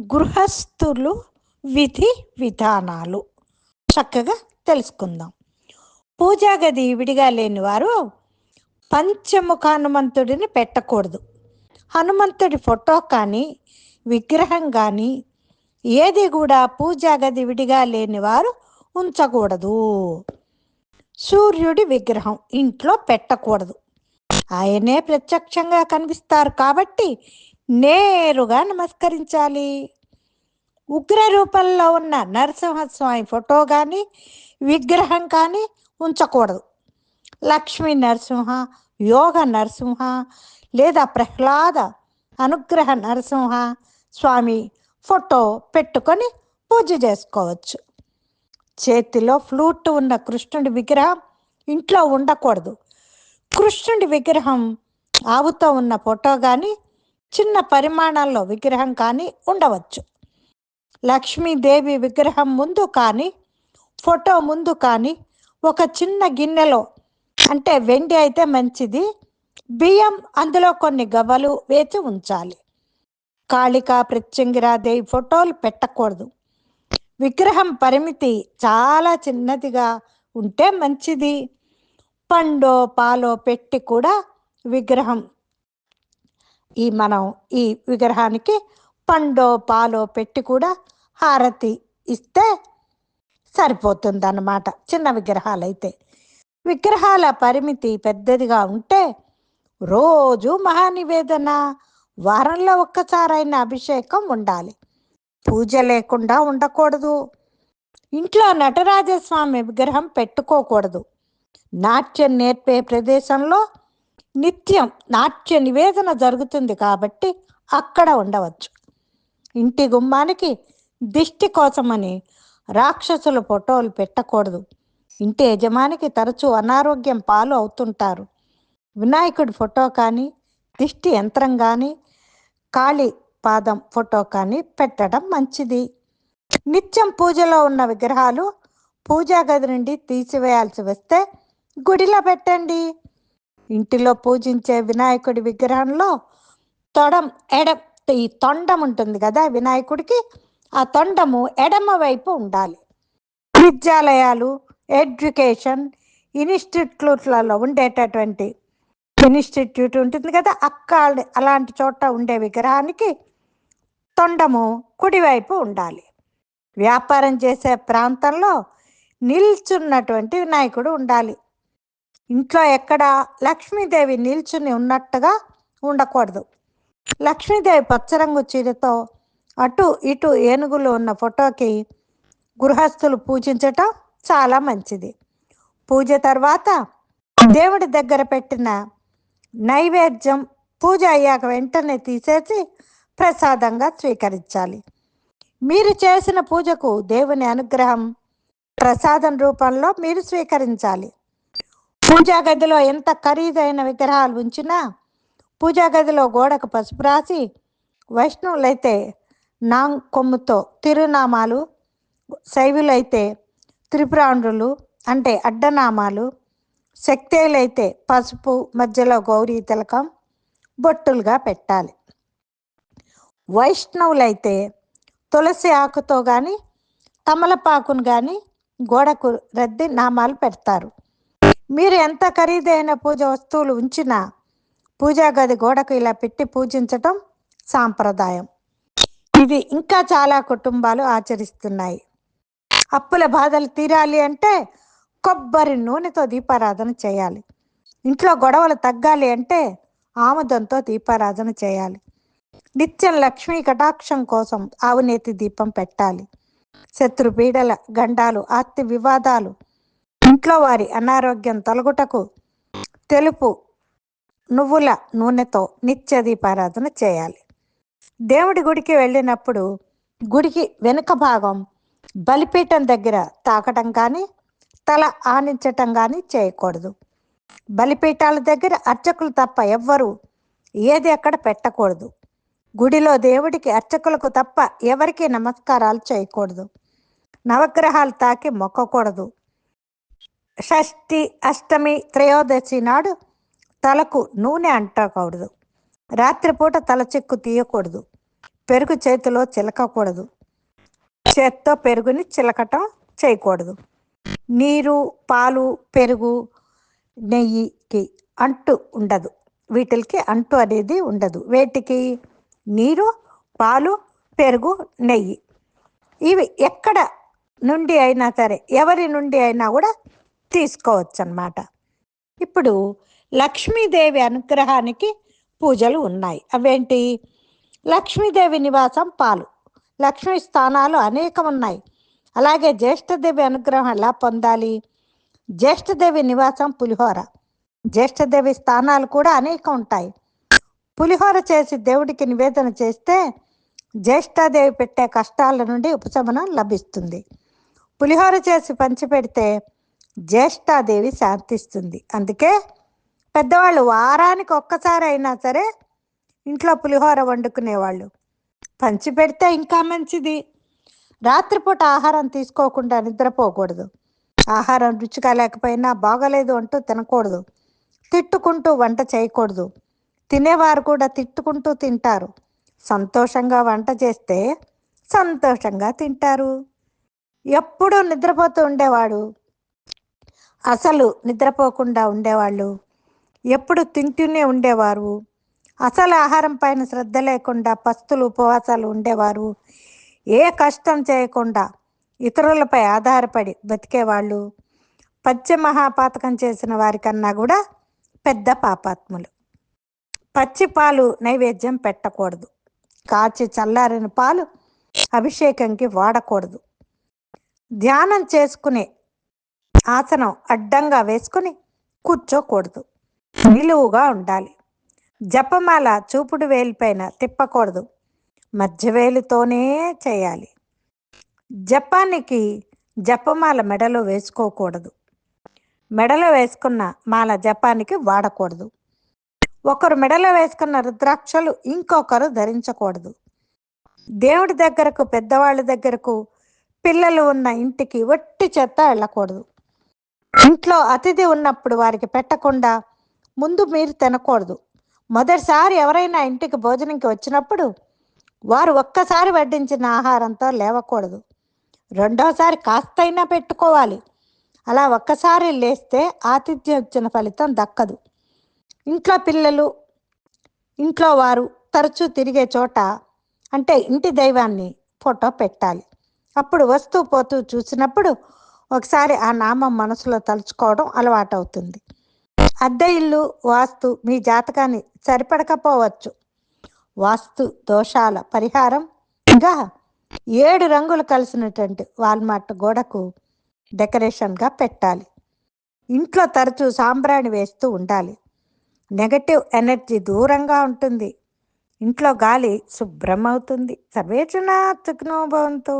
గృహస్థులు విధి విధానాలు. చక్కగా తెలుసుకుందాం. పూజా గది విడిగా లేని వారు పంచముఖ హనుమంతుడిని పెట్టకూడదు. హనుమంతుడి ఫోటో కానీ విగ్రహం కానీ ఏది కూడా పూజా గది విడిగా లేని వారు ఉంచకూడదు. సూర్యుడి విగ్రహం ఇంట్లో పెట్టకూడదు. ఆయనే ప్రత్యక్షంగా కనిపిస్తారు కాబట్టి నేరుగా నమస్కరించాలి. ఉగ్ర రూపంలో ఉన్న నరసింహస్వామి ఫోటో కానీ విగ్రహం కానీ ఉంచకూడదు. లక్ష్మీ నరసింహ యోగ నరసింహ లేదా ప్రహ్లాద అనుగ్రహ నరసింహ స్వామి ఫోటో పెట్టుకొని పూజ చేసుకోవచ్చు. చేతిలో ఫ్లూట్ ఉన్న కృష్ణుడి విగ్రహం ఇంట్లో ఉండకూడదు. కృష్ణుడి విగ్రహం ఆవుతో ఉన్న ఫోటో కానీ చిన్న పరిమాణాల్లో విగ్రహం కానీ ఉండవచ్చు. లక్ష్మీదేవి విగ్రహం ముందు కానీ ఫోటో ముందు కానీ ఒక చిన్న గిన్నెలో అంటే వెండి అయితే మంచిది బియ్యం అందులో కొన్ని గవ్వలు వేచి ఉంచాలి. కాళికా ప్రత్యంగిరాదేవి ఫోటోలు పెట్టకూడదు. విగ్రహం పరిమితి చాలా చిన్నదిగా ఉంటే మంచిది. పండో పాలో పెట్టి కూడా విగ్రహం ఈ మనం ఈ విగ్రహానికి పండో పాలో పెట్టి కూడా హారతి ఇస్తే సరిపోతుంది అన్నమాట చిన్న విగ్రహాలు అయితే విగ్రహాల పరిమితి పెద్దదిగా ఉంటే రోజు మహానివేదన వారంలో ఒక్కసారైన అభిషేకం ఉండాలి. పూజ లేకుండా ఉండకూడదు. ఇంట్లో నటరాజస్వామి విగ్రహం పెట్టుకోకూడదు. నాట్యం నేర్పే ప్రదేశంలో నిత్యం నాట్య నివేదన జరుగుతుంది కాబట్టి అక్కడ ఉండవచ్చు. ఇంటి గుమ్మానికి దిష్టి కోసమని రాక్షసుల ఫోటోలు పెట్టకూడదు. ఇంటి యజమానికి తరచూ అనారోగ్యం పాలు అవుతుంటారు. వినాయకుడి ఫోటో కానీ దిష్టి యంత్రం కానీ కాళీ పాదం ఫోటో కానీ పెట్టడం మంచిది. నిత్యం పూజలో ఉన్న విగ్రహాలు పూజా గది నుండి తీసివేయాల్సి వస్తే గుడిలో పెట్టండి. ఇంటిలో పూజించే వినాయకుడి విగ్రహంలో తొడం ఎడ ఈ తొండం ఉంటుంది కదా వినాయకుడికి ఆ తొండము ఎడమ వైపు ఉండాలి. విద్యాలయాలు ఎడ్యుకేషన్ ఇన్స్టిట్యూట్లలో ఉండేటటువంటి ఇన్స్టిట్యూట్ ఉంటుంది కదా అక్కడ అలాంటి చోట ఉండే విగ్రహానికి తొండము కుడివైపు ఉండాలి. వ్యాపారం చేసే ప్రాంతంలో నిల్చున్నటువంటి వినాయకుడు ఉండాలి. ఇంట్లో ఎక్కడ లక్ష్మీదేవి నిల్చుని ఉన్నట్టుగా ఉండకూడదు. లక్ష్మీదేవి పచ్చరంగు చీరతో అటు ఇటు ఏనుగులు ఉన్న ఫోటోకి గృహస్థులు పూజించటం చాలా మంచిది. పూజ తర్వాత దేవుడి దగ్గర పెట్టిన నైవేద్యం పూజ అయ్యాక వెంటనే తీసేసి ప్రసాదంగా స్వీకరించాలి. మీరు చేసిన పూజకు దేవుని అనుగ్రహం ప్రసాదం రూపంలో మీరు స్వీకరించాలి. పూజా గదిలో ఎంత ఖరీదైన విగ్రహాలు ఉంచినా పూజా గదిలో గోడకు పసుపు రాసి వైష్ణవులైతే నాంగ్ కొమ్ముతో తిరునామాలు శైవులైతే త్రిపురాండ్రులు అంటే అడ్డనామాలు శక్తేలైతే పసుపు మధ్యలో గౌరీ తిలకం బొట్టులుగా పెట్టాలి. వైష్ణవులైతే తులసి ఆకుతో కానీ తమలపాకును కానీ గోడకు రద్ది నామాలు పెడతారు. మీరు ఎంత ఖరీదైన పూజ వస్తువులు ఉంచినా పూజా గది గోడకు ఇలా పెట్టి పూజించటం సాంప్రదాయం. ఇది ఇంకా చాలా కుటుంబాలు ఆచరిస్తున్నాయి. అప్పుల బాధలు తీరాలి అంటే కొబ్బరి నూనెతో దీపారాధన చేయాలి. ఇంట్లో గొడవలు తగ్గాలి అంటే ఆముదంతో దీపారాధన చేయాలి. నిత్యం లక్ష్మీ కటాక్షం కోసం ఆవునేతి దీపం పెట్టాలి. శత్రు పీడల గండాలు ఆస్తి వివాదాలు ఇంట్లో వారి అనారోగ్యం తొలగుటకు తెలుపు నువ్వుల నూనెతో నిత్య దీపారాధన చేయాలి. దేవుడి గుడికి వెళ్ళినప్పుడు గుడికి వెనుక భాగం బలిపీఠం దగ్గర తాకటం కానీ తల ఆనించటం కానీ చేయకూడదు. బలిపీఠాల దగ్గర అర్చకులు తప్ప ఎవ్వరూ ఏది అక్కడ పెట్టకూడదు. గుడిలో దేవుడికి అర్చకులకు తప్ప ఎవరికీ నమస్కారాలు చేయకూడదు. నవగ్రహాలు తాకి మొక్కకూడదు. షష్ఠి అష్టమి త్రయోదశి నాడు తలకు నూనె అంటకూడదు. రాత్రిపూట తల చెక్కు తీయకూడదు. పెరుగు చేతిలో చిలకకూడదు. చేత్తో పెరుగుని చిలకటం చేయకూడదు. నీరు పాలు పెరుగు నెయ్యికి అంటు ఉండదు. వీటికి అంటు అనేది ఉండదు. వేటికి? నీరు పాలు పెరుగు నెయ్యి. ఇవి ఎక్కడ నుండి అయినా సరే ఎవరి నుండి అయినా కూడా తీసుకోవచ్చు అన్నమాట ఇప్పుడు లక్ష్మీదేవి అనుగ్రహానికి పూజలు ఉన్నాయి. అవేంటి? లక్ష్మీదేవి నివాసం పాలు. లక్ష్మీ స్థానాలు అనేకం ఉన్నాయి అలాగే జ్యేష్ఠదేవి అనుగ్రహం ఎలా పొందాలి? జ్యేష్ఠదేవి నివాసం పులిహోర. జ్యేష్ఠదేవి స్థానాలు కూడా అనేకం ఉంటాయి పులిహోర చేసి దేవుడికి నివేదన చేస్తే జ్యేష్ఠాదేవి పెట్టే కష్టాల నుండి ఉపశమనం లభిస్తుంది. పులిహోర చేసి పంచిపెడితే జ్యేష్ఠాదేవి శాంతిస్తుంది. అందుకే పెద్దవాళ్ళు వారానికి ఒక్కసారి అయినా సరే ఇంట్లో పులిహోర వండుకునేవాళ్ళు. పంచి పెడితే ఇంకా మంచిది. రాత్రిపూట ఆహారం తీసుకోకుండా నిద్రపోకూడదు. ఆహారం రుచిగా లేకపోయినా బాగలేదు అంటూ తినకూడదు. తిట్టుకుంటూ వంట చేయకూడదు. తినేవారు కూడా తిట్టుకుంటూ తింటారు. సంతోషంగా వంట చేస్తే సంతోషంగా తింటారు. ఎప్పుడూ నిద్రపోతూ ఉండేవాడు. అసలు నిద్రపోకుండా ఉండేవాళ్ళు. ఎప్పుడు తింటూనే ఉండేవారు. అసలు ఆహారం పైన శ్రద్ధ లేకుండా పస్తులు ఉపవాసాలు ఉండేవారు. ఏ కష్టం చేయకుండా ఇతరులపై ఆధారపడి బతికేవాళ్ళు. మహాపాతకం చేసిన వారికన్నా కూడా పెద్ద పాపాత్ములు. పచ్చి పాలు నైవేద్యం పెట్టకూడదు. కాచి చల్లారిన పాలు అభిషేకంకి వాడకూడదు. ధ్యానం చేసుకునే ఆసనం అడ్డంగా వేసుకుని కూర్చోకూడదు. నిలువుగా ఉండాలి. జపమాల చూపుడు వేలిపైన తిప్పకూడదు. మధ్యవేలుతోనే చేయాలి. జపానికి జపమాల మెడలో వేసుకోకూడదు. మెడలో వేసుకున్న మాల జపానికి వాడకూడదు. ఒకరు మెడలో వేసుకున్న రుద్రాక్షలు ఇంకొకరు ధరించకూడదు. దేవుడి దగ్గరకు పెద్దవాళ్ళ దగ్గరకు పిల్లలు ఉన్న ఇంటికి ఒట్టి చెత్త వెళ్ళకూడదు. ఇంట్లో అతిథి ఉన్నప్పుడు వారికి పెట్టకుండా ముందు మీరు తినకూడదు. మొదటిసారి ఎవరైనా ఇంటికి భోజనంకి వచ్చినప్పుడు వారు ఒక్కసారి వడ్డించిన ఆహారంతో లేవకూడదు. రెండోసారి కాస్తైనా పెట్టుకోవాలి. అలా ఒక్కసారి లేస్తే ఆతిథ్యం ఇచ్చిన ఫలితం దక్కదు. ఇంట్లో పిల్లలు ఇంట్లో వారు తరచూ తిరిగే చోట అంటే ఇంటి దైవాన్ని ఫోటో పెట్టాలి. అప్పుడు వస్తూ పోతూ చూసినప్పుడు ఒకసారి ఆ నామం మనసులో తలుచుకోవడం అలవాటవుతుంది. అద్దె ఇల్లు వాస్తు మీ జాతకాన్ని సరిపడకపోవచ్చు. వాస్తు దోషాల పరిహారంగా ఏడు రంగులు కలిసినటువంటి వాల్మార్ట్ గోడకు డెకరేషన్గా పెట్టాలి. ఇంట్లో తరచూ సాంబ్రాణి వేస్తూ ఉండాలి. నెగటివ్ ఎనర్జీ దూరంగా ఉంటుంది. ఇంట్లో గాలి శుభ్రం అవుతుంది సర్వేచన సుఖనోభవంతో